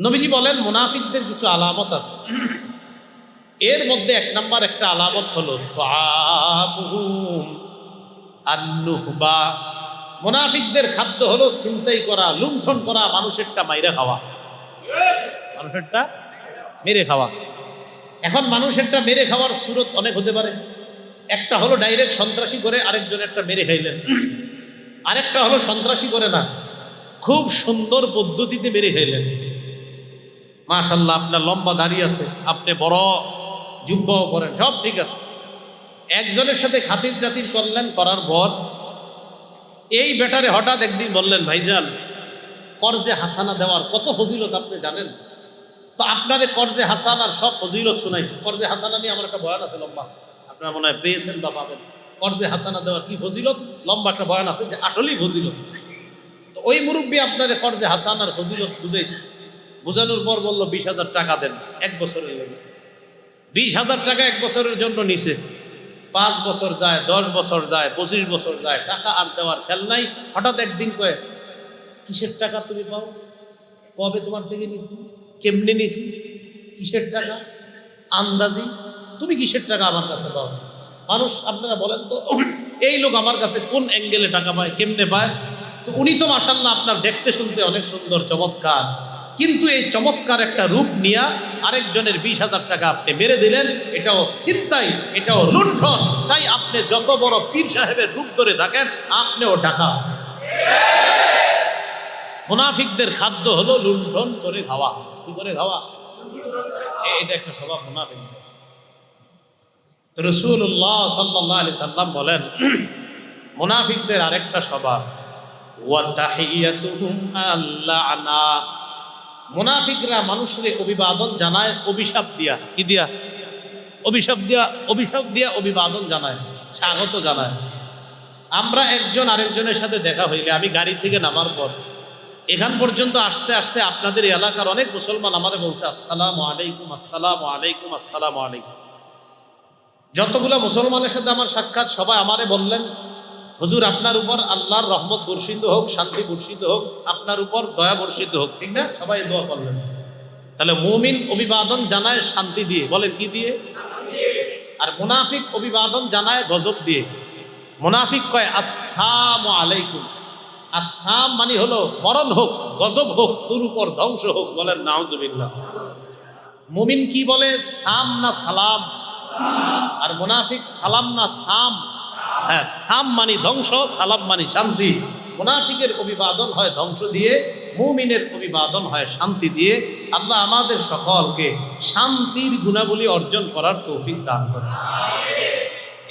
নবীজি বলেন, মুনাফিকদের কিছু আলামত আছে। এর মধ্যে এক নাম্বার একটা আলামত হলো মুনাফিকদের খাদ্য হলো চিন্তাই করা, লুণ্ঠন করা, মানুষেরটা মাইরে খাওয়া। মানুষেরটা মেরে খাওয়া। এখন মানুষেরটা মেরে খাওয়ার সুরত অনেক হতে পারে। একটা হলো ডাইরেক্ট সন্ত্রাসী করে, আরেকজন একটা মেরে খাইলেন। আরেকটা হলো সন্ত্রাসী করে না, খুব সুন্দর পদ্ধতিতে মেরে খাইলেন। মাশাল্লাহ আপনার লম্বা দাঁড়িয়ে আছে, আপনি বড় যুব্বাও করেন সব ঠিক আছে। একজনের সাথে খাতির জাতির করলেন করার পর, এই বেটারে হঠাৎ একদিন বললেন, ভাইজান, কর্জে হাসানা দেওয়ার কত ফজিলত আপনি জানেন? তো আপনারে কর্জে হাসানার সব ফজিলত শুনাইছে। কর্জে হাসানা নিয়ে আমার একটা বয়ান আছে লম্বা। আপনারা মনে হয় পেয়েছেন বা পাবেন। কর্জে হাসানা দেওয়ার কি ফজিলত? লম্বা একটা বয়ান আছে যে আসলেই ফজিলত। তো ওই মুরব্বী আপনারে কর্জে হাসানার ফজিলত বুঝাইছে। বুঝানোর পর বলল, বিশ হাজার টাকা দেন, এক বছরের জন্য। বিশ হাজার টাকা এক বছরের জন্য নিছে। পাঁচ বছর যায়, দশ বছর যায়, পঁচিশ বছর যায়, টাকা আর দেওয়ার খেল নাই। হঠাৎ একদিন কয়ে, কিসের টাকা তুমি পাও? কবে তোমার থেকে নিছি? কেমনে নিছি? কিসের টাকা? আন্দাজি? তুমি কিসের টাকা আমার কাছে পাও? মানুষ, আপনারা বলেন তো, এই লোক আমার কাছে কোন অ্যাঙ্গেলে টাকা পায়? কেমনে পায়? তো উনি তো মাসাল্লাহ আপনার দেখতে শুনতে অনেক সুন্দর, চমৎকার। কিন্তু এই চমৎকার একটা রূপ নিয়ে আরেকজনের বিশ হাজার টাকা আপনি মেরে দিলেন, এটাও চিন্তাই এটাও লুণ্ঠন। তাই আপনি যত বড় পীর সাহেবের রূপ ধরে থাকেন, আপনিও টাকা মুনাফিকদের খাদ্য হলো লুণ্ঠন করে খাওয়া। কি করে খাওয়া? এটা একটা স্বভাব মুনাফিক। রসুল্লাহ সাল্লাহ আলি সাল্লাম বলেন, মুনাফিকদের আরেকটা স্বভাব ওয়াতাহিয়াতুহুম আল্লানা। মুনাফিকরা মানুষের অভিবাদন জানায়, অভিশাপ দিয়া। কি দিয়া? অভিশাপ দিয়া অভিশাপ দিয়া অভিবাদন জানায়, স্বাগত জানায়। আমরা একজন আরেকজনের সাথে দেখা হইলে, আমি গাড়ি থেকে নামার পর, এখান পর্যন্ত আসতে আসতে আপনাদের এলাকার অনেক মুসলমান আমাদের বলছে, আসসালাম আলাইকুম আসসালাম আলাইকুম আসসালাম আলাইকুম। যতগুলো মুসলমানের সাথে আমার সাক্ষাৎ, সবাই আমারে বললেন হুজুর, আপনার উপর আল্লাহর রহমত বর্ষিত হোক, শান্তি বর্ষিত হোক, আপনার উপর দয়া বর্ষিত হোক, ঠিক না? সবাই দোয়া করলেন। তাহলে মুমিন অভিবাদন জানায় শান্তি দিয়ে বলেন কি দিয়ে? আর মুনাফিক অভিবাদন জানায় গজব দিয়ে। মুনাফিক কয়, আসসালাম আলাইকুম। আসসাম মানে হলো মরণ হোক, গজব হোক, তোর উপর ধ্বংস হোক, বলেন নাউজুবিল্লাহ। মুমিন কি বলে? সাম না সালাম। আর মুনাফিক সালাম না সাম। হ্যাঁ সাম মানি ধ্বংস, সালাম মানি শান্তি। মুনাফিকের অভিবাদন হয় ধ্বংস দিয়ে, মুমিনের অভিবাদন হয় শান্তি দিয়ে। আল্লাহ আমাদের সকলকে শান্তির গুণাবলী অর্জন করার তৌফিক দান করে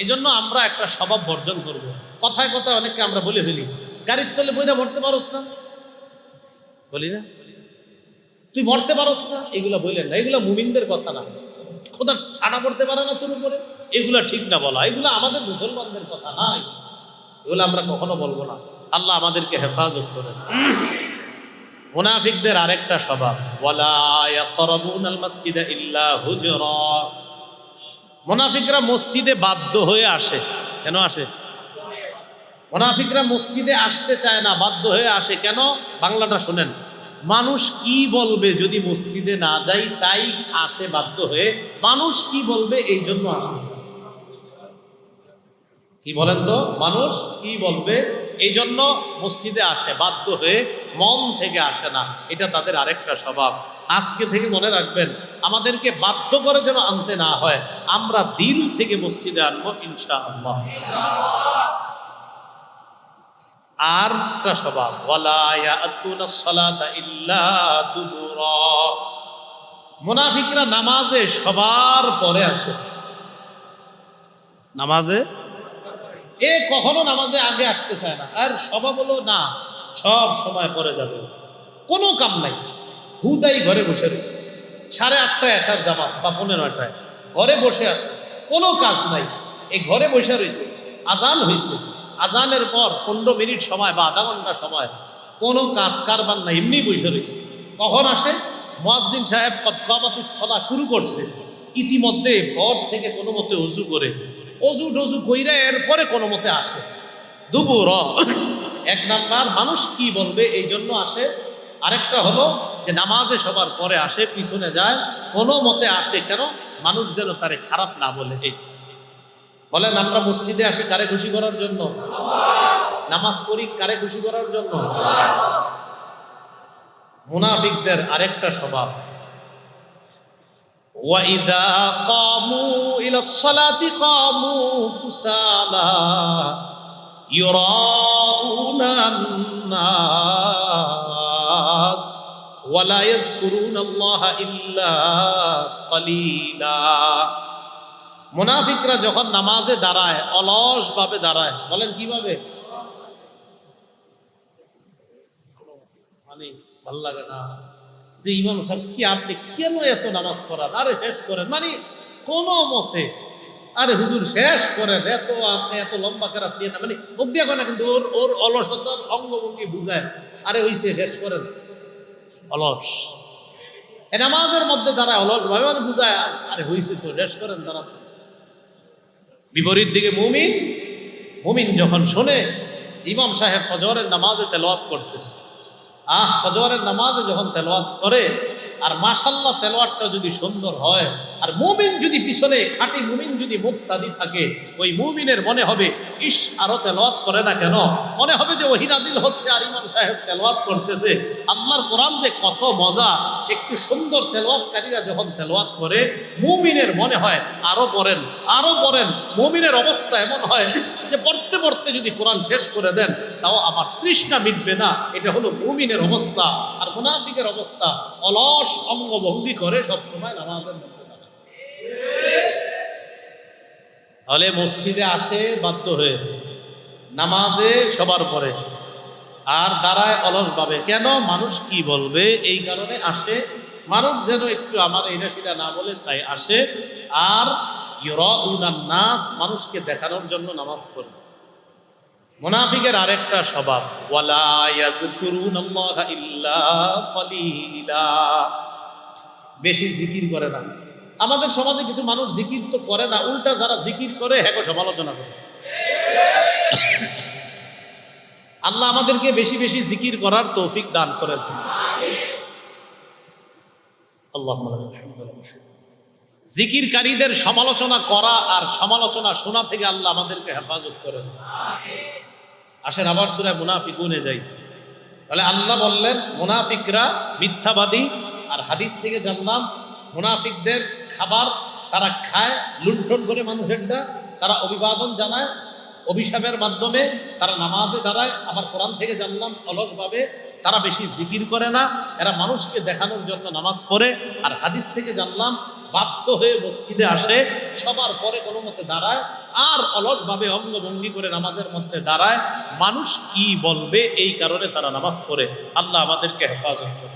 এই জন্য আমরা একটা স্বভাব বর্জন করব। কথায় কথায় অনেককে আমরা বলে ফেলি, গাড়ির তলে বইটা ভরতে পারোস না। বলি না? তুই মরতে পারোস না, এগুলা বললেন না, এগুলা মুমিনদের কথা না। খোদা ছাড়া পড়তে পারে না তোর উপরে। এগুলা ঠিক না বলা, এগুলো আমাদের মুসলমানদের কথা নাই এগুলো আমরা কখনো বলব না। আল্লাহ আমাদেরকে হেফাজত করেন। মুনাফিকদের আরেকটা স্বভাব মুনাফিকরা মসজিদে বাধ্য হয়ে আসে। কেন আসে? মুনাফিকরা মসজিদে আসতে চায় না, বাধ্য হয়ে আসে। কেন? বাংলাটা শোনেন, মানুষ কি বলবে যদি মসজিদে না যাই, তাই আসে বাধ্য হয়ে। মানুষ কি বলবে এই জন্য আসে কি বলেন তো? মানুষ কি বলবে? এই জন্য মসজিদে আসে, বাধ্য হয়ে মন থেকে আসে না। এটা তাদের আরেকটা স্বভাব। আজকে থেকে মনে রাখবেন, আমাদেরকে বাধ্য করে যেন আনতে না হয়, আমরা দিল থেকে মসজিদে আনব ইনশা আল্লাহ আর একটা স্বভাব মুনাফিকরা নামাজে সবার পরে আসে। নামাজে এ কখনো নামাজে আগে আসতে চায় না। আর স্বভাব হলো না, সব সময় পরে যাবে। কোনো কাম নাই। হুদাই ঘরে বসে রয়েছে। সাড়ে আটটায় আসার জামাত বা পনেরো নয়টায়। ঘরে বসে আছে। কোনো কাজ নাই। এই ঘরে বসে রয়েছে। আজান হয়েছে। আজানের পর পনেরো মিনিট সময় বা আধা ঘণ্টা সময় কোনো কাজ কারবার নাই। এমনি বসে রয়েছে। কখন আসে? মসজিদ সাহেব কতকাবাতি সলা শুরু করছে। ইতিমধ্যে ঘর থেকে কোনো মতে উজু করে অজু টজু কইরা এরপরে কোনো মতে আসে। দুপুর এক নাম্বার, মানুষ কি বলবে এই জন্য আসে। আরেকটা হলো যে নামাজে সবার পরে আসে, পিছনে যায়, কোনো মতে আসে কেন? মানুষ যেন তারে খারাপ না বলে। এই। বলেন, আমরা মসজিদে আসি কারে খুশি করার জন্য? নামাজ পড়ি কারে খুশি করার জন্য? মুনাফিকদের আরেকটা স্বভাব। وَإِذَا قَامُوا إِلَى الصَّلَاةِ قَامُوا كُسَالَى يُرَاءُونَ النَّاسَ وَلَا يَذْكُرُونَ اللَّهَ إِلَّا قَلِيلًا মুনাফিকরা যখন নামাজে দাঁড়ায় অলস ভাবে দাঁড়ায় বলেন কিভাবে মানে ভাল লাগে না যে ইমাম সাহেব, কি আপনি কেন এত নামাজ পড়ান? আরে শেষ করেন। মানে কোন মতে, আরে হুজুর শেষ করেন, এত আপনি এত লম্বা কেরাত দিয়ে না মানে অব্দি এখন কিন্তু ওর ওর অলসতার অঙ্গভঙ্গি বুঝায়। আরে হইছে শেষ করেন। অলস। এ নামাজের মধ্যে দাঁড়ায় অলস, ভাবে মানে বুঝায়, আরে হইছে তো, শেষ করেন দাঁড়া বিপরীত দিকে মুমিন মুমিন যখন শোনে, ইমাম সাহেব ফজরের নামাজে তেলাওয়াত করতেছে। আহ ফজরের নামাজে যখন তেলোয়াত করে আর মাসাল্লাহ তেলোয়াতটা যদি সুন্দর হয় আর মুমিন যদি পিছনে খাঁটি মুমিন যদি মুক্তাদি থাকে, ওই মুমিনের মনে হবে ইস আরও তেলাওয়াত করে না কেন? মনে হবে যে ওহিনাদিল হচ্ছে আর ইমাম সাহেব তেলাওয়াত করতেছে। আল্লাহর কোরআন যে কত মজা, একটু সুন্দর তেলাওয়াতকারীরা যখন তেলাওয়াত করে, মুমিনের মনে হয়, আরও পড়েন আরও পড়েন। মুমিনের অবস্থা এমন হয় যে পড়তে পড়তে যদি কোরআন শেষ করে দেন, তাও আমার তৃষ্ণা মিটবে না। এটা হলো মুমিনের অবস্থা। আর মুনাফিকের অবস্থা, অলস অঙ্গভঙ্গি করে সবসময় নামাজের মধ্যে। তাহলে মসজিদে আসে বাধ্য হয়ে, নামাজে সবার পরে। আর দাঁড়ায় অলস ভাবে কেন? মানুষ কি বলবে? এই কারণে আসে। মানুষ যেন একটু আমার এটা সেটা না বলে তাই আসে। আর নাস মানুষকে দেখানোর জন্য নামাজ পড়ে। মুনাফিকের আরেকটা স্বভাব বেশি জিকির করে না। আমাদের সমাজে কিছু মানুষ জিকির তো করে না, উল্টা যারা জিকির করে হ্যাঁ সমালোচনা করে। আল্লাহ আমাদেরকে বেশি বেশি জিকির করার তৌফিক দান আল্লাহ জিকিরকারীদের সমালোচনা করা আর সমালোচনা শোনা থেকে আল্লাহ আমাদেরকে হেফাজত করেন আসেন আবার সুরায় মুনাফিকুনে যাই। তাহলে আল্লাহ বললেন, মুনাফিকরা মিথ্যাবাদী, আর হাদিস থেকে জানলাম মুনাফিকদের খাবার তারা খায়, লুণ্ঠন করে মানুষেরটা তারা অভিবাদন জানায়, অভিশাপের মাধ্যমে তারা নামাজে দাঁড়ায়। আবার কোরআন থেকে জানলাম, অলসভাবে তারা বেশি জিকির করে না, এরা মানুষকে দেখানোর জন্য নামাজ পড়ে। আর হাদিস থেকে জানলাম, বাধ্য হয়ে মসজিদে আসে, সবার পরে কোনো মতে দাঁড়ায়, আর অলসভাবে অঙ্গভঙ্গি করে নামাজের মধ্যে দাঁড়ায়। মানুষ কি বলবে, এই কারণে তারা নামাজ পড়ে। আল্লাহ আমাদেরকে হেফাজত করে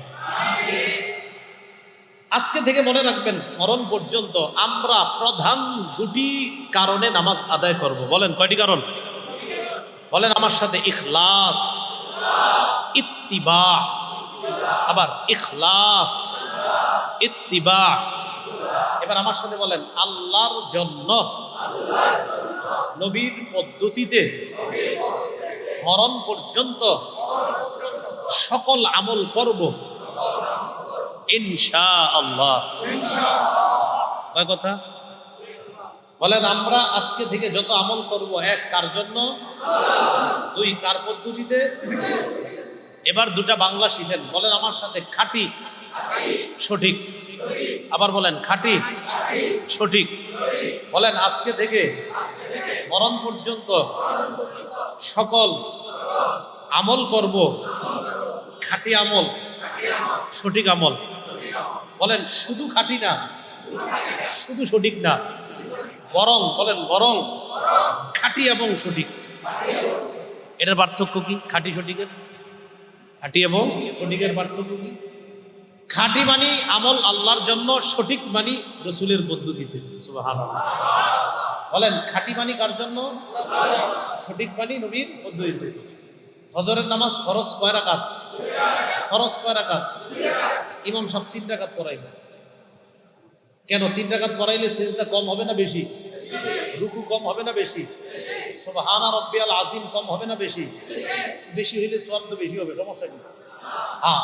আজকে থেকে মনে রাখবেন, মরণ পর্যন্ত আমরা প্রধান দুটি কারণে নামাজ আদায় করব। বলেন, কয়টি কারণ? বলেন, আমার সাথে ইখলাস, ইত্তিবা, আবার ইখলাস, ইত্তিবা। এবার আমার সাথে বলেন, আল্লাহর জন্য নবীর পদ্ধতিতে মরণ পর্যন্ত সকল আমল করব। ইনশা আল্লাহ কয় কথা? বলেন, আমরা আজকে থেকে যত আমল করব, এক, কার জন্য? দুই, কার পদ্ধতিতে? এবার দুটা বাংলা শিখেন। বলেন, আমার সাথে খাঁটি, সঠিক। আবার বলেন, খাঁটি, সঠিক। বলেন, আজকে থেকে মরণ পর্যন্ত সকল আমল করব, খাঁটি আমল, সঠিক আমল। বলেন, শুধু খাঁটি না, শুধু সঠিক না, বরং, বলেন, বরং খাঁটি এবং সঠিক। এটার পার্থক্য কি? খাঁটি সঠিকের? খাঁটি এবং সঠিকের পার্থক্য কি? খাঁটি মানি আমল আল্লাহর জন্য, সঠিক মানি রসুলের পদ্ধতিতে। বলেন, খাঁটি মানি কার জন্য? সঠিক মানি নবীর পদ্ধতিতে। হজরের নামাজ ফরজ কয় রাকাত? ফরজ কয় রাকাত? ইমাম সব তিন রাকাত পড়াইবে। কেন? তিন রাকাত পড়াইলে সেজদা কম হবে না বেশি? রুকু কম হবে না বেশি? সুবহানা রাব্বিয়াল আজিম কম হবে না বেশি? বেশি হইলে সওয়াব তো বেশি হবে সমস্যা কি? হ্যাঁ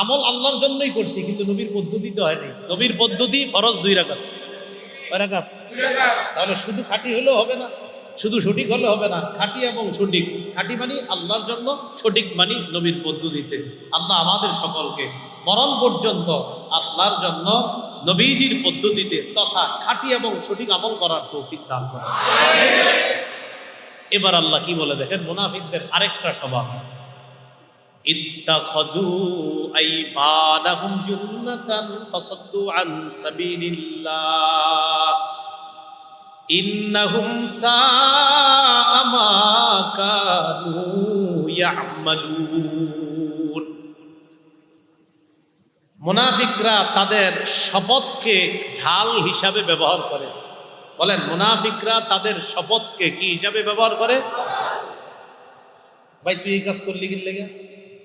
আমল আল্লাহর জন্যই করছি কিন্তু নবীর পদ্ধতিতে হয়নি। নবীর পদ্ধতি ফরজ দুই রাকাত। রাকাত? তাহলে শুধু খাঁটি হলেও হবে না শুধু সঠিক হলে হবে না খাঁটি এবং সঠিক। খাঁটি মানি আল্লাহর জন্য সঠিক মানি নবীর পদ্ধতিতে। আল্লাহ আমাদের সকলকে মরণ পর্যন্ত আপনার জন্য নবীজির পদ্ধতিতে তথা খাঁটি এবং সঠিক আমল করার তৌফিক দান করা এবার আল্লাহ কি বলে দেখেন? মুনাফিকদের আরেকটা স্বভাব। ইত্তাখাযু আইমানাহুম জুন্নাতান ফাসাদ্দু আন সাবিলিল্লাহ। ইন্নাহুম সাআ মা কানু ইয়ামালুন। মুনাফিকরা তাদের শপথকে ঢাল হিসাবে ব্যবহার করে। বলেন, মুনাফিকরা তাদের শপথকে কি হিসাবে ব্যবহার করে? ভাই, তুই এই কাজ করলি কি লেগে?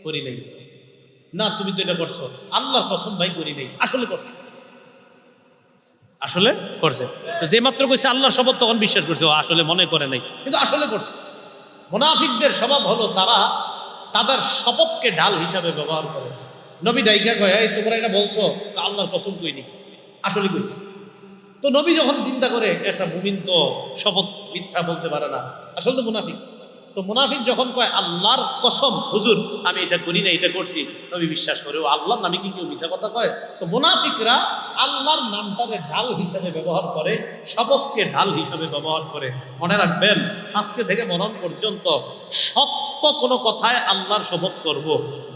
করি নাই। না, তুমি তো এটা করছ। আল্লাহ কসম ভাই, করি নাই। আসলে করছ। আসলে করছে। তো যে মাত্র কইছে আল্লাহর শপথ, তখন বিশ্বাস করছে আসলে মনে করে নাই। কিন্তু আসলে করছে। মুনাফিকদের স্বভাব হলো তারা তাদের শপথকে ঢাল হিসাবে ব্যবহার করে। নবী ডাইকা কয়, এই, তোমরা এটা বলছো, তা আল্লাহর কসম কইনি। আসলে কইছি। তো নবী যখন চিন্তা করে একটা মুমিন তো শপথ মিথ্যা বলতে পারে না। আসলে তো মুনাফিক। তো মুনাফিক যখন কয়, আল্লাহর কসম, হুজুর, আমি এটা করি না এটা করছি। নবী বিশ্বাস করে, ও আল্লাহর নামে কি কেউ মিথ্যা কথা কয়? তো মুনাফিকরা আল্লাহর নামটাকে ঢাল হিসাবে ব্যবহার করে, শপথকে ঢাল হিসাবে ব্যবহার করে। মনে রাখবেন, আজকে থেকে মরণ পর্যন্ত সত্য কোনো কথায় আল্লাহর শপথ করব।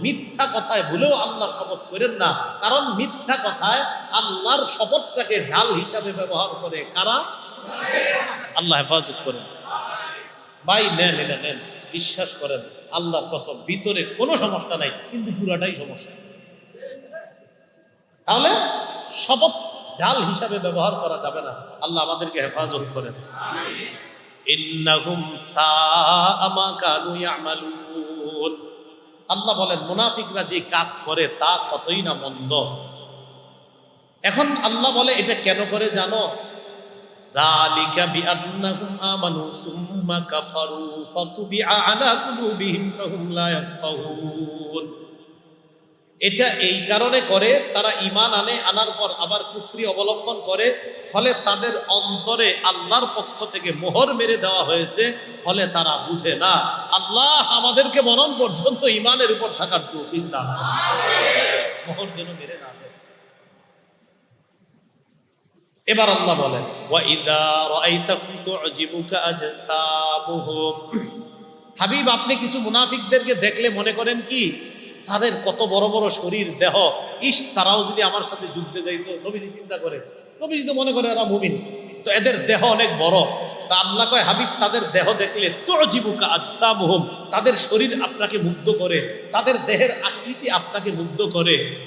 মিথ্যা কথায় ভুলেও আল্লাহর শপথ করেন না। কারণ মিথ্যা কথায় আল্লাহর শপথটাকে ঢাল হিসাবে ব্যবহার করে কারা? আল্লাহ হেফাজত করেন। ভাই, নেন এটা, নেন। বিশ্বাস করেন আল্লাহর কসম, ভিতরে কোনো সমস্যা নাই, কিন্তু পুরাটাই সমস্যা। তাহলে শপথ ঢাল হিসাবে ব্যবহার করা যাবে না। আল্লাহ আমাদেরকে হেফাজত করেন। আল্লাহ বলেন, মুনাফিকরা যে কাজ করে, তা কতই না মন্দ। এখন আল্লাহ বলে, এটা কেন করে জানো? ذلك بأنهم آمنوا ثم كفروا فطبع على قلوبهم فهم لا يفقهون এটা এই কারণে করে তারা ইমান আনে আনার পর আবার কুফরি অবলম্বন করে ফলে তাদের অন্তরে আল্লাহর পক্ষ থেকে মোহর মেরে দেওয়া হয়েছে ফলে তারা বুঝে না আল্লাহ আমাদেরকে মরণ পর্যন্ত ইমানের উপর থাকার তৌফিক দান মোহর যেন মেরে না এবার আল্লাহ বলেন হাবিব আপনি কিছু মুনাফিকদেরকে দেখলে মনে করেন কি? তাদের কত বড় বড় শরীর দেহ। ইস তারাও যদি আমার সাথে যুদ্ধে যাইতো নবীজি চিন্তা করে নবীজি তো মনে করে এরা মুমিন। তো এদের দেহ অনেক বড়। তা আল্লাহ কয় হাবিব তাদের দেহ দেখলে তু'জিবুকা আজসামুহুম তাদের শরীর আপনাকে মুগ্ধ করে তাদের দেহের আকৃতি আপনাকে মুগ্ধ করে।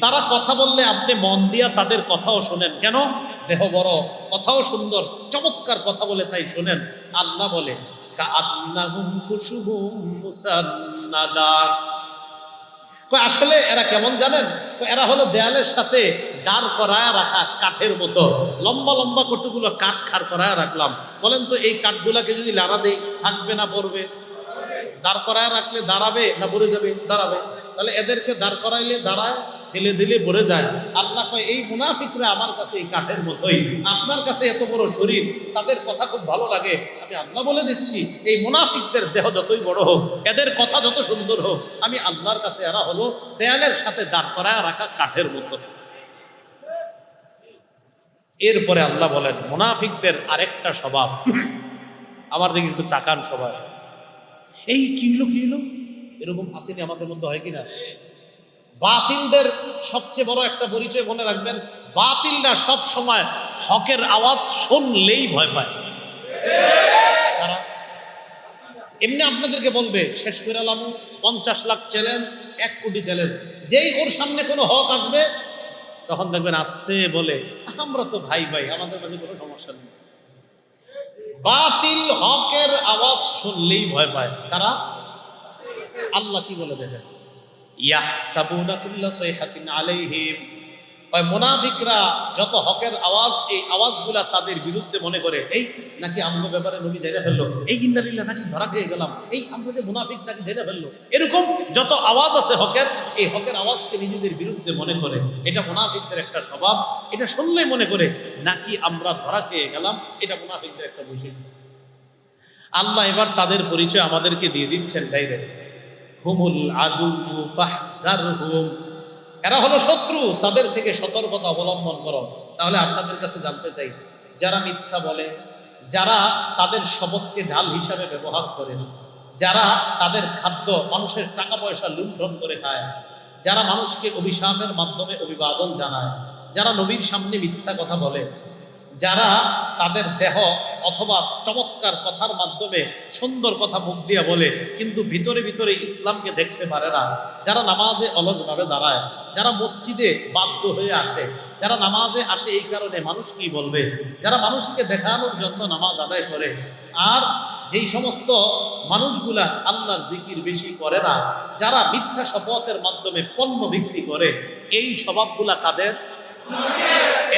তারা কথা বললে আপনি মন দিয়া তাদের কথাও শোনেন। কেন? দেহ বড়, কথাও সুন্দর, চমৎকার কথা বলে তাই শোনেন। আল্লাহ বলে আসলে এরা কেমন জানেন? এরা হলো দেয়ালের সাথে দাঁড় করায় রাখা কাঠের মতো। লম্বা লম্বা কতগুলো কাঠ খাড় করায় রাখলাম। বলেন তো, এই কাঠগুলাকে যদি লাড়া দেই, থাকবে না, পড়বে? দাঁড় করায় রাখলে দাঁড়াবে না পড়ে যাবে? দাঁড়াবে। তাহলে এদেরকে দাঁড় করাইলে, দাঁড়ায় ফেলে দিলে পড়ে যায়। আল্লাহ কয়, এই মুনাফিকরা আমার কাছে এই কাঠের মতোই। আপনার কাছে এত বড় শরীর, তাদের কথা খুব ভালো লাগে। আমি আল্লাহ বলে দিচ্ছি, এই মুনাফিকদের দেহ যতই বড় হোক, এদের কথা যত সুন্দর হোক, আমি আল্লাহর কাছে এরা হলো দেয়ালের সাথে দাঁড় করায় রাখা কাঠের মতো। এরপরে আল্লাহ বলেন, মুনাফিকদের আরেকটা স্বভাব। আমার দিকে একটু তাকান সবাই। এই কি হলো, কি এরকম আসেনি আমাদের মধ্যে, হয় কিনা? বাতিলদের সবচেয়ে বড় একটা পরিচয় মনে রাখবেন, বাতিলরা সব সময় হকের আওয়াজ শুনলেই ভয় পায়। এমনি আপনাদেরকে বলবে, শেষ করে আলাম পঞ্চাশ লাখ চ্যালেঞ্জ এক কোটি চ্যালেঞ্জ যেই ওর সামনে কোনো হক আসবে, তখন দেখবেন আসতে বলে, আমরা তো ভাই ভাই আমাদের মাঝে কোনো সমস্যা নেই। বাতিল হকের আওয়াজ শুনলেই ভয় পায়। তারা আল্লাহ কি বলে দেখেন? ইয়াহসাবুনা কুল্লা সাইহাতিন আলাইহিম। মোনাফিকরা যত হকের আওয়াজ, এই আওয়াজগুলা তাদের বিরুদ্ধে মনে করে, এই নাকি আমগো ব্যাপারে নবী জেনে ফেলল, এই ইন্দারিল্লা নাকি ধরা খেয়ে গেলাম, এই আমরা যে মুনাফিক নাকি জেনে ফেলল। এরকম যত আওয়াজ আছে হকের, এই হকের আওয়াজকে নিজেদের বিরুদ্ধে মনে করে। এটা মুনাফিকদের একটা স্বভাব, এটা শুনলে মনে করে, নাকি আমরা ধরা খেয়ে গেলাম? এটা মুনাফিকদের একটা বৈশিষ্ট্য। আল্লাহ এবার তাদের পরিচয় আমাদেরকে দিয়ে দিচ্ছেন ডাইরেক্ট। হুমুল আদু ফাহজারহুম এরা হলো শত্রু, তাদের থেকে সতর্কতা অবলম্বন করো। তাহলে আপনাদের কাছে জানতে চাই, যারা মিথ্যা বলে, যারা তাদের শপথকে ঢাল হিসাবে ব্যবহার করে যারা তাদের খাদ্য, মানুষের টাকা পয়সা লুণ্ঠন করে খায়, যারা মানুষকে অভিশাপের মাধ্যমে অভিবাদন জানায়, যারা নবীর সামনে মিথ্যা কথা বলে, যারা তাদের দেহ অথবা চমৎকার কথার মাধ্যমে সুন্দর কথা মুখ দিয়ে বলে, কিন্তু ভিতরে ভিতরে ইসলামকে দেখতে পারে না। যারা নামাজে অলসভাবে দাঁড়ায়, যারা মসজিদে বাধ্য হয়ে আসে, যারা নামাজে আসে এই কারণে মানুষ কি বলবে? যারা মানুষকে দেখানোর জন্য নামাজ আদায় করে, আর যেই সমস্ত মানুষগুলা আল্লাহর জিকির বেশি করে না, যারা মিথ্যা শপথের মাধ্যমে পণ্য বিক্রি করে, এই স্বভাবগুলা কাদের?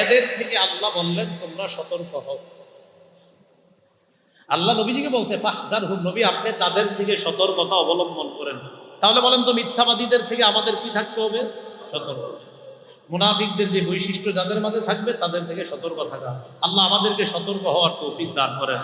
এদের থেকে আল্লাহ বললেন, তোমরা সতর্ক হও। আল্লাহ নবীজিকে বলছে ফাহজার হুম নবী, আপনি তাদের থেকে সতর্কতা অবলম্বন করেন। তাহলে বলেন তো, মিথ্যাবাদীদের থেকে আমাদের কি থাকতে হবে? সতর্ক। মুনাফিকদের যে বৈশিষ্ট্য যাদের মাঝে থাকবে, তাদের থেকে সতর্ক থাকা। আল্লাহ আমাদেরকে সতর্ক হওয়ার তৌফিক দান করেন।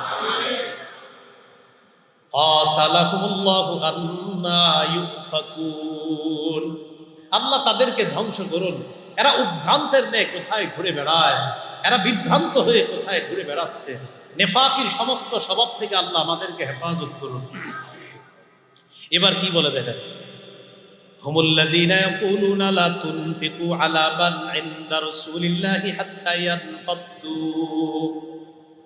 আল্লাহ তাদেরকে ধ্বংস করুন। এরা উদ্ভ্রান্তের নে কোথায় ঘুরে বেড়ায়? এরা বিভ্রান্ত হয়ে কোথায় ঘুরে বেড়াচ্ছে? নেফাকির সমস্ত স্বভাব থেকে আল্লাহ আমাদেরকে হেফাজত করুন এবার কি বলে দেখেন هم الذين يقولون لا تنفقوا على من عند رسول الله حتى ينفضوا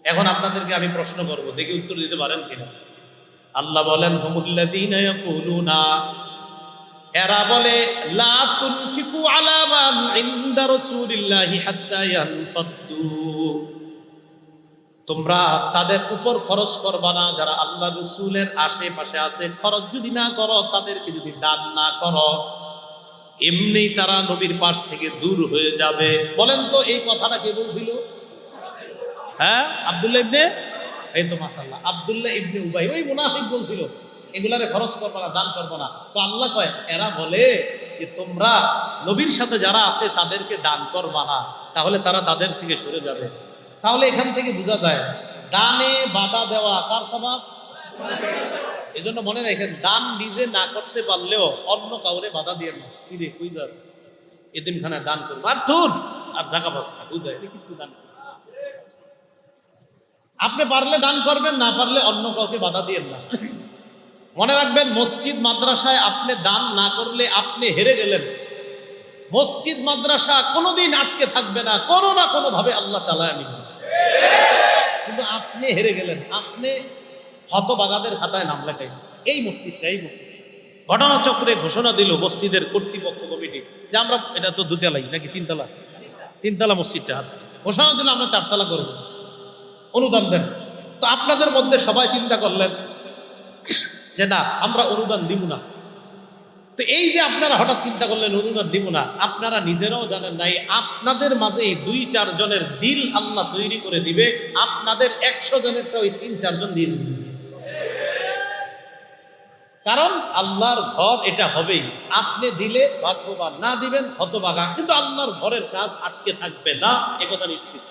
এখন আপনাদেরকে আমি প্রশ্ন করব দেখি উত্তর দিতে পারেন কিনা আল্লাহ বলেন হুমুল্লাযীনা ইয়াকুলুনা এরা বলে লা তুনফিকু আলা মান ইনদা রাসূলিল্লাহি হাত্তা ইয়ানফাদ্দু তোমরা তাদের উপর খরচ করবা না, যারা আল্লাহ রসুলের আশেপাশে আছে। খরচ যদি না করো, তাদেরকে যদি দান না করো, এমনি তারা নবীর পাশ থেকে দূর হয়ে যাবে। বলেন তো, এই কথাটা কে বলছিল? হ্যাঁ আব্দুল্লাহ ইবনে? এই তো মাশাআল্লাহ, আব্দুল্লাহ ইবনে উবাই, ওই মুনাফিক বলছিল, এগুলারে খরচ করব না, দান করব না। তো আল্লাহ কয়, এরা বলে যে তোমরা নবীর সাথে যারা আছে, তাদেরকে দান করবা না, তাহলে তারা তাদের থেকে সরে যাবে। তাহলে এখান থেকে বোঝা যায়, দানে বাধা দেওয়া কার স্বভাব? এই জন্য মনে রাখেন, দান নিজে না করতে পারলেও অন্য কাউরে বাধা দিয়ে না। কি রে, কুই এদিন খানে দান করব। আর থুর আর জায়গা বাস না, বুঝা কিন্তু দান আপনি পারলে দান করবেন, না পারলে অন্য কাউকে বাধা দিয়েন না। মনে রাখবেন, মসজিদ, মাদ্রাসায় আপনি দান না করলে আপনি হেরে গেলেন। মসজিদ, মাদ্রাসা কোনোদিন আটকে থাকবে না, কোনো না কোনো ভাবে আল্লাহ চালায় নিবেন কিন্তু আপনি হেরে গেলেন। আপনি হতবাগাদের খাতায় নাম লেখাই। এই মসজিদটা, এই মসজিদ ঘটনা চক্রে ঘোষণা দিল মসজিদের কর্তৃপক্ষ কমিটি যে আমরা এটা তো দুতলাই নাকি তিনতলা? তিনতলা মসজিদটা আছে। ঘোষণা দিল আমরা চারতলা করব। অনুদান দেন। তো আপনাদের মধ্যে সবাই চিন্তা করলেন যে না, আমরা অনুদান দিব না। তো এই যে আপনারা হঠাৎ চিন্তা করলেন অনুদান দিব না। আপনারা নিজেরাও জানেন নাই, আপনাদের মাঝে এই দুই, চার জনের দিল আল্লাহ তৈরি করে দিবে, আপনাদের একশো জনের ওই তিন চারজন দিল কারণ আল্লাহর ঘর এটা হবেই। আপনি দিলে ভাগ্যবান, না দিবেন হতবাগা। কিন্তু আল্লাহর ঘরের কাজ আটকে থাকবে না একথা নিশ্চিত।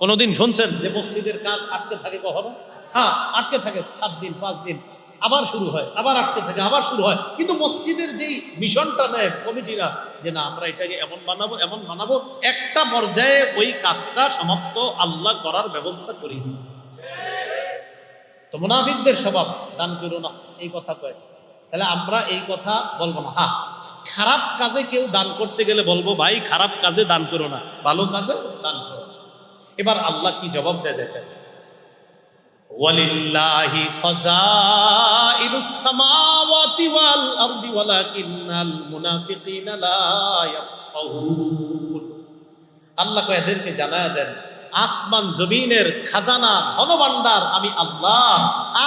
কোনোদিন শুনছেন যে মসজিদের কাজ আটকে থাকে কখনো? হ্যাঁ আটকে থাকে সাত দিন, পাঁচ দিন। আবার শুরু হয়, আবার আটকে থাকে, আবার শুরু হয়। কিন্তু মসজিদের যেই মিশনটা নেয় কমিটিরা, যে না, আমরা এটাকে এমন বানাবো এমন বানাবো, একটা পর্যায়ে ওই কাজটা সমাপ্ত, আল্লাহ করার ব্যবস্থা করি। তো মুনাফিকদের স্বভাব, দান করো না, এই কথা কয়। তাহলে আমরা এই কথা বলব না। হ্যাঁ খারাপ কাজে কেউ দান করতে গেলে বলব, ভাই, খারাপ কাজে দান করো না, ভালো কাজে দান করো এবার আল্লাহ কি জবাব দেয় দেখেন? ওয়ালিল্লাহি খাযাইনুস সামাওয়াতি ওয়াল আরদি ওয়ালাকিন্নাল মুনাফিকিনা লা ইয়াফকাহুন। আল্লাহ কয় এদেরকে জানায় দেন আসমান জমিনের খাজানা ধনভাণ্ডার আমি আল্লাহ।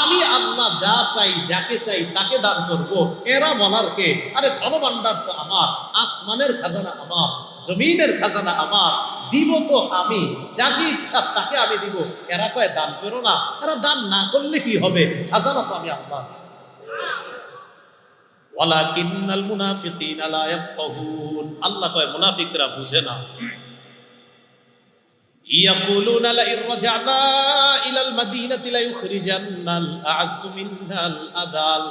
আমি আল্লাহ যা চাই, যাকে চাই তাকে দান করব। এরা বলার কে আরে ধনভাণ্ডার তো আমার, আসমানের খাজানা আমার, জমিনের খাজানা আমার, দিব তো আমি, যাকে ইচ্ছা তাকে আমি দিব। এরা কয়, দান করো না। এরা দান না করলে কি হবে? খাজানা তো আমি আল্লাহ। ওয়ালাকিন্নাল মুনাফিকিনা লা ইয়াফকাহুন। আল্লাহ কয়, মুনাফিকরা বুঝে না। ইন রাজআনা ইলাল মাদিনাতি লা ইউখরিজান্নাল আ'আজ্জু মিনহাল আদাল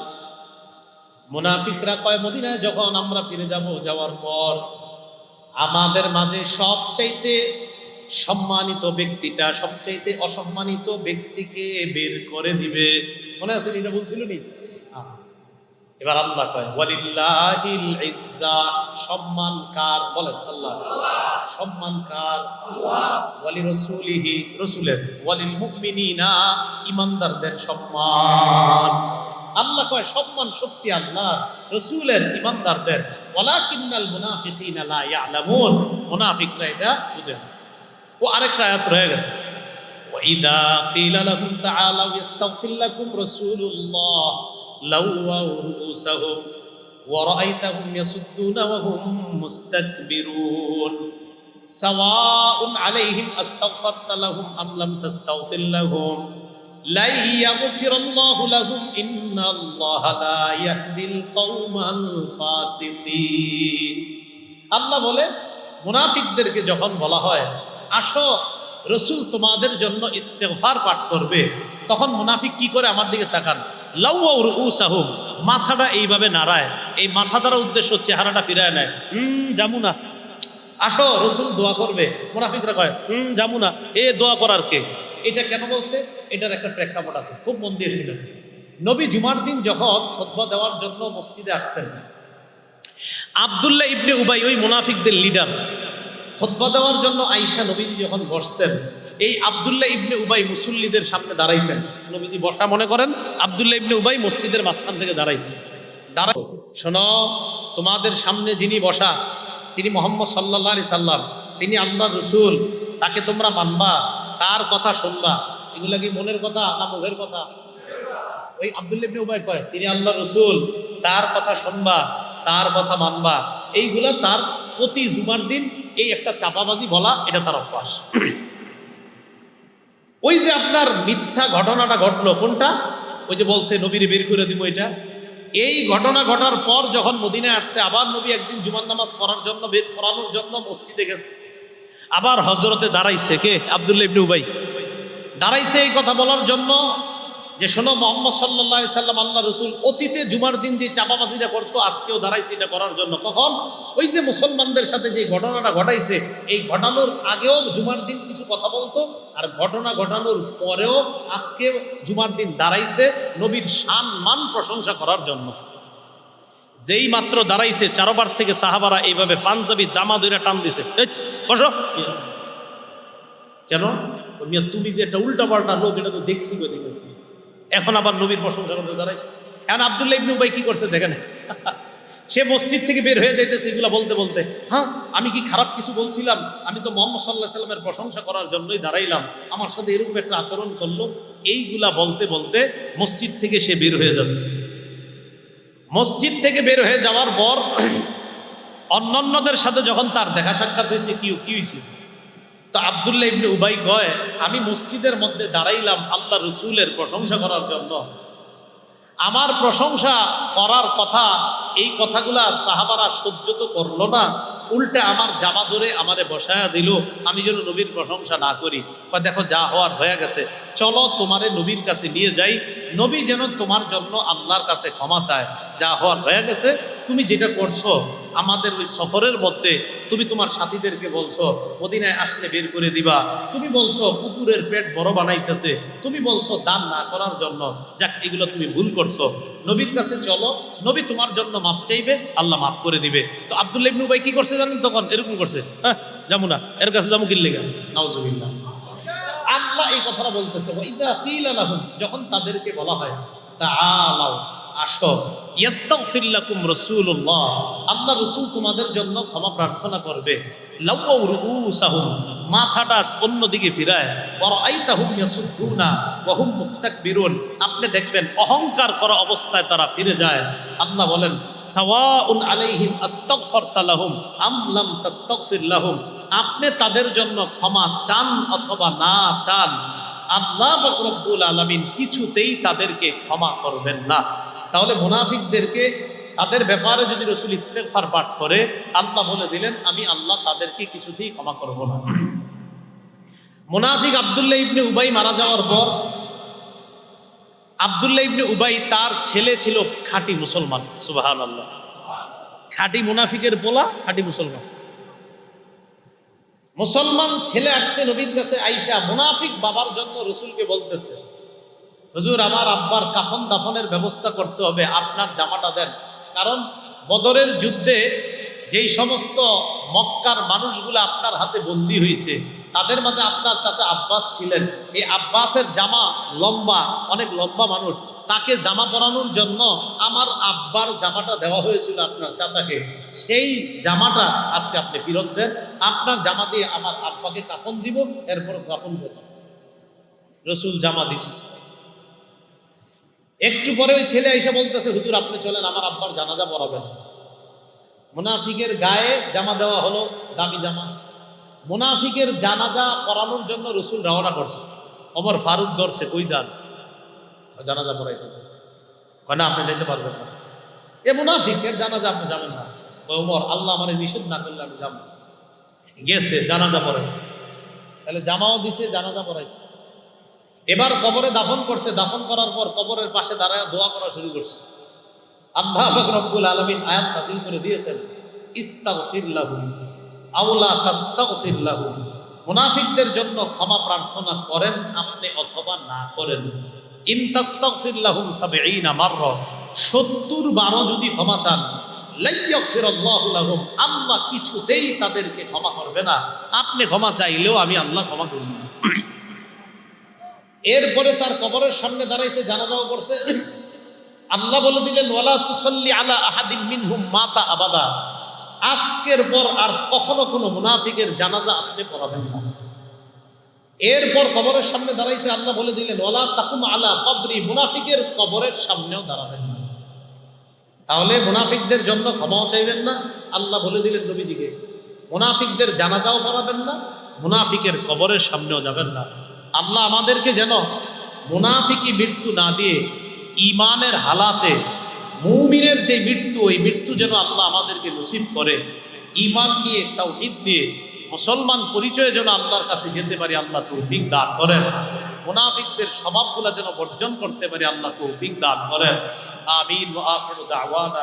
মুনাফিকরা কয়, মদিনায় যখন আমরা ফিরে যাব যাওয়ার পর, আমাদের মাঝে সবচাইতে সম্মানিত ব্যক্তিটা সবচাইতে অসম্মানিত ব্যক্তিকে বের করে দিবে মনে আছে, এটা বলছিল নি। এবার আল্লাহ কয় ওয়ালিল্লাহিল ইজ্জা সম্মান কার? বলেন, আল্লাহ। সম্মান কার? ওয়ালি রাসূলিহি রাসূলের। ওয়ালিল মুমিনিনা ঈমানদারদের সম্মান। আল্লাহ কয়, সম্মান শক্তি আল্লাহ রাসূলের ঈমানদারদের ওয়ালাকিন্নাল মুনাফিকিনা লা ইয়ালামুন। মুনাফিকরা এটা বুঝে না। ও আরেকটা আয়াত রয়ে গেছে। ওয়া ইদা কিলা লাহুম তাআলাউ ইস্তাগফির লাকুম রাসূলুল্লাহ। لووا رؤوسهم ورأيتهم يصدون وهم مستكبرون سواء عليهم أستغفرت لهم أم لم تستغفر لهم لن يغفر الله لهم إن الله لا يهدي القوم الفاسقين আল্লাহ বলে মুনাফিকদেরকে যখন বলা হয় আসো রসুল তোমাদের জন্য ইস্তেগফার পাঠ করবে তখন মুনাফিক কি করে আমার দিকে তাকান লাউসাহুম মাথাটা এইভাবে নাড়ায়। এই মাথা দ্বারা উদ্দেশ্য চেহারাটা ফিরায় নেয়। হুম জামু না। আসো রসুল দোয়া করবে। মুনাফিকরা কয় হুম জামু না। এ দোয়া করার কে? এটা কেন বলছে? এটার একটা প্রেক্ষাপট আছে। খুব মন দিয়ে শুনবেন নবী জুমার দিন যখন খোদবা দেওয়ার জন্য মসজিদে আসতেন আবদুল্লাহ ইবনে উবাই ওই মুনাফিকদের লিডার খোদবা দেওয়ার জন্য আইসা নবীজি যখন বসতেন এই আবদুল্লাহ ইবনে উবাই মুসল্লিদের সামনে দাঁড়াইতেন নবীজি বসা মনে করেন, আবদুল্লাহ ইবনে উবাই মসজিদের মাঝখান থেকে দাঁড়াইতেন দাঁড়াই শোনো, তোমাদের সামনে যিনি বসা, তিনি মোহাম্মদ সাল্লাহ আলি সাল্লাম। তিনি আল্লাহ রসুল, তাকে তোমরা মানবা, তার কথা শুনবা। এগুলা কি মনের কথা না মুখের কথা? ওই আবদুল্লাহ ইবনে উবাই কয়, তিনি আল্লাহ রসুল, তার কথা শুনবা, তার কথা মানবা। এইগুলা তার প্রতি জুমার দিন এই একটা চাপাবাজি বলা, এটা তার অভ্যাস। ওই যে আপনার মিথ্যা ঘটনাটা ঘটলো, কোনটা? ওই যে বলছে, নবীর বের করে দিব এটা। এই ঘটনা ঘটার পর যখন মদিনে আসছে, আবার নবী একদিন জুমান নামাজ পড়ার জন্য বের, পড়ানোর জন্য মসজিদে গেছে। আবার হজরতে দাঁড়াইছে কে? আবদুল্লাহ ইবনে উবাই। দাঁড়াইছে এই কথা বলার জন্য। যে শোনো, মোহাম্মদ সাল্লাহ সাল্লাম, আল্লাহ রসুল, অতীতে জুমার দিন যে চাপাবাজিটা করতো, আজকেও দাঁড়াইছে এটা করার জন্য। কখন? ওই যে মুসলমানদের সাথে যে ঘটনাটা ঘটাইছে, এই ঘটানোর আগেও জুমার দিন কিছু কথা বলতো, আর ঘটনা ঘটানোর পরেও আজকে জুমার দিন দাঁড়াইছে নবীর শান মান প্রশংসা করার জন্য। যেই মাত্র দাঁড়াইছে, চারবার থেকে সাহাবারা এইভাবে পাঞ্জাবি জামা ধরে টান দিছে। বসো। কেন? তুমি যে একটা উল্টা পাল্টা লোক, এটা তো দেখছি গো দেখে। এখন আবার নবীর প্রশংসা করতে দাঁড়াইছে। এখন আবদুল্লাহ ইবনে উবাই কি করছে দেখেন? সে মসজিদ থেকে বের হয়ে যাইতেছে এগুলা বলতে বলতে। হ্যাঁ আমি কি খারাপ কিছু বলছিলাম? আমি তো মোহাম্মদ সাল্লাহ সাল্লামের প্রশংসা করার জন্যই দাঁড়াইলাম। আমার সাথে এরকম একটা আচরণ করল। এইগুলা বলতে বলতে মসজিদ থেকে সে বের হয়ে যাচ্ছে। মসজিদ থেকে বের হয়ে যাওয়ার পর অন্যান্যদের সাথে যখন তার দেখা সাক্ষাৎ হয়েছে, কি কি হয়েছে তো আবদুল্লাহ ইবনে উবাই কয়, আমি মসজিদের মধ্যে দাঁড়াইলাম আল্লাহ রসুলের প্রশংসা করার জন্য। আমার প্রশংসা করার কথা, এই কথাগুলা সাহাবারা সহ্য তো করল না। উল্টে আমার জামা ধরে আমারে বসায়া দিল। আমি যেন নবীর প্রশংসা না করি। বা দেখো, যা হওয়ার হয়ে গেছে। চলো তোমারে নবীর কাছে নিয়ে যাই। নবী যেন তোমার জন্য আল্লাহর কাছে ক্ষমা চায়। যা হওয়ার হয়ে গেছে তুমি যেটা করছ, আমাদের ওই সফরের মধ্যে তুমি তোমার সাথীদেরকে বলছো, মদিনায় আসলে বের করে দিবা। তুমি বলছো কুকুরের পেট বড় বানাইতেছে। তুমি বলছো, দান না করার জন্য। যাক, এগুলো তুমি ভুল করছ। নবীর কাছে চলো, নবী তোমার জন্য মাপ চাইবে, আল্লাহ মাফ করে দিবে। তো আব্দুল্লাহ ইবনু ভাই কি করছে জানেন তখন? এরকম করছে হ্যাঁ যাব না, এর কাছে যাব কিনলে গেল নাউজুবিল্লাহ। আল্লাহ এই কথাটা বলতেছে যখন তাদেরকে বলা হয় তাআলাও আসো। ইয়াস্তাগফির লাকুম রাসূলুল্লাহ। আল্লাহ রাসূল তোমাদের জন্য ক্ষমা প্রার্থনা করবে। লাউয়াউ রুউসাহুম, মাথাটা অন্যদিকে ফিরায়। ওয়ারাআইতাহুম ইয়াসুদ্দুনা, ওয়া হুম মুস্তাকবিরুন। আপনি দেখবেন অহংকার করা অবস্থায় তারা ফিরে যায়। আল্লাহ বলেন, সাওয়াউন আলাইহিম আস্তাগফারতা লাহুম, আম লাম তাস্তাগফির আপনি তাদের জন্য ক্ষমা চান অথবা না চান, আল্লাহ রব্বুল আলামিন কিছুতেই তাদেরকে ক্ষমা করবেন না। তাহলে মুনাফিকদেরকে তাদের ব্যাপারে যদি রসুল ইস্তেফার পাঠ করে, আল্লাহ বলে দিলেন, আমি আল্লাহ তাদেরকে কিছুতেই ক্ষমা করব না। মুনাফিক আবদুল্লাহ ইবনে উবাই মারা যাওয়ার পর, আবদুল্লাহ ইবনে উবাই তার ছেলে ছিল খাঁটি মুসলমান সুবাহান আল্লাহ খাঁটি মুনাফিকের পোলা, খাঁটি মুসলমান। মুসলমান ছেলে আসছে নবীর কাছে আইসা, মুনাফিক বাবার জন্য রসুলকে বলতেছে। হুজুর, আমার আব্বার কাফন দাফনের ব্যবস্থা করতে হবে, আপনার জামাটা দেন। কারণ বদরের যুদ্ধে যেই সমস্ত মক্কার মানুষগুলো আপনার হাতে বন্দী হয়েছে, তাদের মাঝে আপনার চাচা আব্বাস ছিলেন। এই আব্বাসের জামা লম্বা, অনেক লম্বা মানুষ, তাকে জামা পরানোর জন্য আমার আব্বার জামাটা দেওয়া হয়েছিল আপনার চাচাকে। সেই জামাটা আজকে আপনি ফেরত দেন, আপনার জামা দিয়ে আমার আব্বাকে কাফন দিব, এরপর কাফন দেব রসুল জামা দিস একটু পরে ওই ছেলে এসে বলতেছে, হুজুর, আপনি চলেন, আমার আব্বার জানাজা পড়াবেন। মুনাফিকের গায়ে জামা দেওয়া হলো, দামি জামা। মুনাফিকের জানাজা পড়ানোর জন্য রসুল রওনা করছে। অমর ফারুক ধরছে, কই যান? জানাজা পড়াইতে না, আপনি যেতে পারবেন না। এ মুনাফিকের জানাজা, আপনি যাবেন না? ওমর, আল্লাহ আমার নিষেধ না করলে আমি যাব। গেছে, জানাজা পড়াইছে। তাহলে জামাও দিছে, জানাজা পড়াইছে। এবার কবরে দাফন করছে, দাফন করার পর কবরের পাশে দাঁড়ায় দোয়া করা শুরু করছে। আল্লাহ রব্বুল আলামিন আয়াত নাযিল করে দিয়েছেন, ইস্তাগফির লাহুম আওলা তাস্তাগফির লাহুম। মুনাফিকদের জন্য ক্ষমা প্রার্থনা করেন, আপনি অথবা না করেন। ইন তাস্তাগফির লাহুম 70 মাররা 70 বারো যদি ক্ষমা চান আল্লাহ কিছুতেই তাদেরকে ক্ষমা করবে না। আপনি ক্ষমা চাইলেও আমি আল্লাহ ক্ষমা করব না এরপরে তার কবরের সামনে দাঁড়াইছে, জানাজাও করছে। আল্লাহ বলে দিলেন, ওয়ালা তুসাল্লি আলা আহাদিন মিনহুম মাতা আবাদা। আজকের পর আর কখনো কোনো মুনাফিকের জানাজা আপনি পড়াবেন না। এরপর কবরের সামনে দাঁড়াইছে, আল্লাহ বলে দিলেন, ওয়ালা তাকুম আলা কবরি। মুনাফিকের কবরের সামনেও দাঁড়াবেন না। তাহলে মুনাফিকদের জন্য ক্ষমাও চাইবেন না। আল্লাহ বলে দিলেন, নবীজিকে, মুনাফিকদের জানাজাও পড়াবেন না, মুনাফিকের কবরের সামনেও যাবেন না। আল্লাহ আমাদেরকে যেন মুনাফিকি মৃত্যু না দিয়ে ইমানের হালাতে মুমিনের যে মৃত্যু, ওই মৃত্যু যেন আল্লাহ আমাদেরকে নসিব করে। ইমান দিয়ে তাওহীদ দিয়ে মুসলমান পরিচয়ে যেন আল্লাহর কাছে যেতে পারি, আল্লাহ তৌফিক দান করেন। মুনাফিকদের স্বভাবগুলো যেন বর্জন করতে পারি, আল্লাহ তৌফিক দান করেন। আমিন ওয়া আখিরু দাওয়ানা